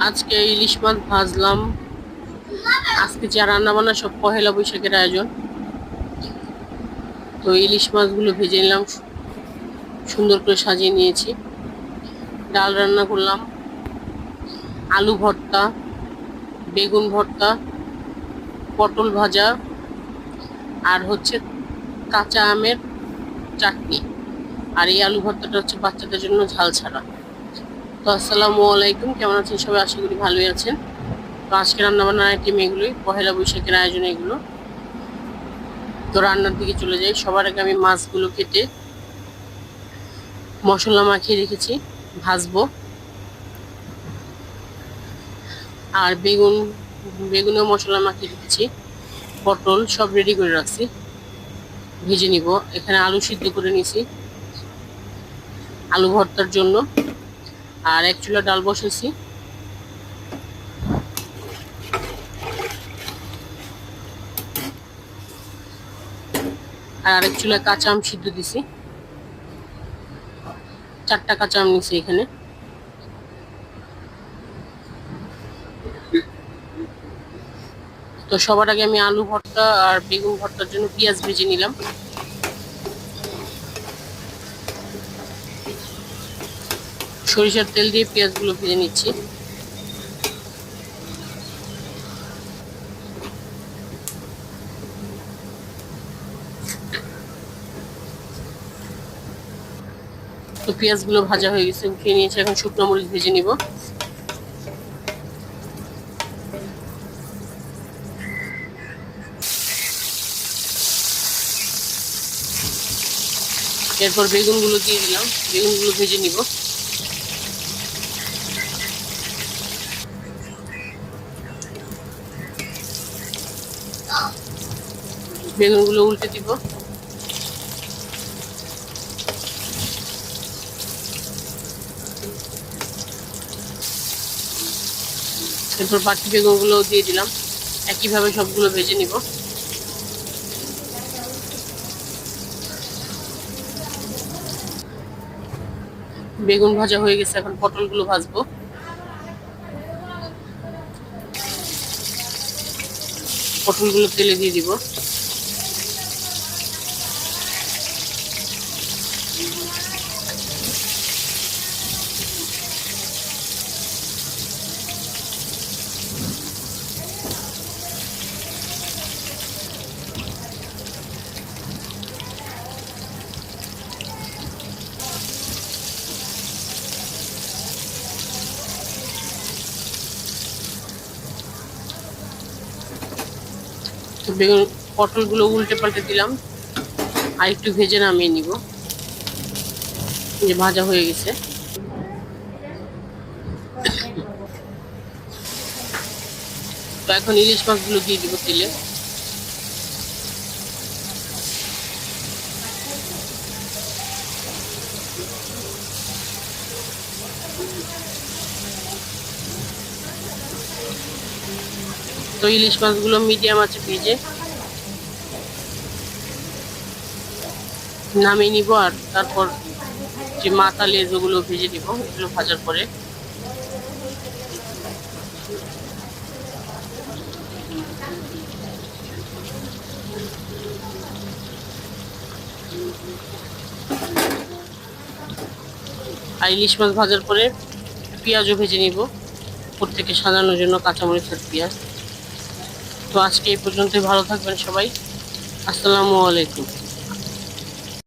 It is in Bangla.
আজকে ইলিশ মাছ ভাজলাম। আজকে যা রান্না বান্না সব পহেলা বৈশাখের আয়োজন। তো ইলিশ মাছগুলো ভেজে নিলাম, সুন্দর করে সাজিয়ে নিয়েছি। ডাল রান্না করলাম, আলু ভর্তা, বেগুন ভর্তা, পটল ভাজা, আর হচ্ছে কাঁচা আমের চাটনি। আর এই আলু ভর্তাটা হচ্ছে বাচ্চাদের জন্য ঝাল ছাড়া। তো আসসালামু আলাইকুম, কেমন আছেন সবাই? আশা করি ভালোই আছেন। তো আজকে রান্নাবান্নার আইটেম এগুলোই, পহেলা বৈশাখের আয়োজন এগুলো। তো রান্নার দিকে চলে যাই। সবার আগে আমি মাছগুলো কেটে মশলা মাখিয়ে রেখেছি, ভাজবো। আর বেগুন বেগুনেও মশলা মাখিয়ে রেখেছি, পটল সব রেডি করে রাখছি। ভেজে নিব। এখানে আলু সিদ্ধ করে নিছি আলু ভর্তার জন্য। আর এক চুলা ডাল বসেছি। আর আরেক চুলা কাঁচা আম সিদ্ধ দিছি। চারটা কাঁচা আম নিছি এখানে। তো সবার আগে আমি আলু ভর্তা আর বেগুন ভর্তার জন্য পেঁয়াজ ভেজে নিলাম। সরিষার তেল দিয়ে পেঁয়াজগুলো ভেজে নিচ্ছি। তো পেঁয়াজগুলো ভাজা হয়ে গেছে, উঠিয়ে নিয়েছি, এখন শুকনো মরিচ ভেজে নিব। এরপর বেগুনগুলো দিয়ে দিলাম, বেগুনগুলো ভেজে নিব। বেগুনগুলো উল্টে দিব। এরপর বাকি বেগুনগুলো দিয়ে দিলাম। একইভাবে সবগুলো ভেজে নিব। বেগুন ভাজা হয়ে গেছে, এখন পটলগুলো ভাজবো। পটলগুলো তেলে দিয়ে দিব। তো বেগুন পটলগুলো উল্টে পাল্টে দিলাম। আর একটু ভেজে নামিয়ে নিব। যে ভাজা হয়ে গেছে। তো এখন ইলিশ মাছগুলো দিয়ে দিব তেলে। তো ইলিশ মাছগুলো মিডিয়াম আছে ভেজে নামিয়ে নিব আর তারপর যে মাথা লেজ ওগুলো ভেজে নিব, এগুলো ভাজার পরে। আর ইলিশ মাছ ভাজার পরে পেঁয়াজও ভেজে নিব। উপর থেকে সাজানোর জন্য কাঁচামরিচ আর পেঁয়াজ। তো আজকে এই পর্যন্তই ভালো থাকবেন সবাই। আসসালামু আলাইকুম।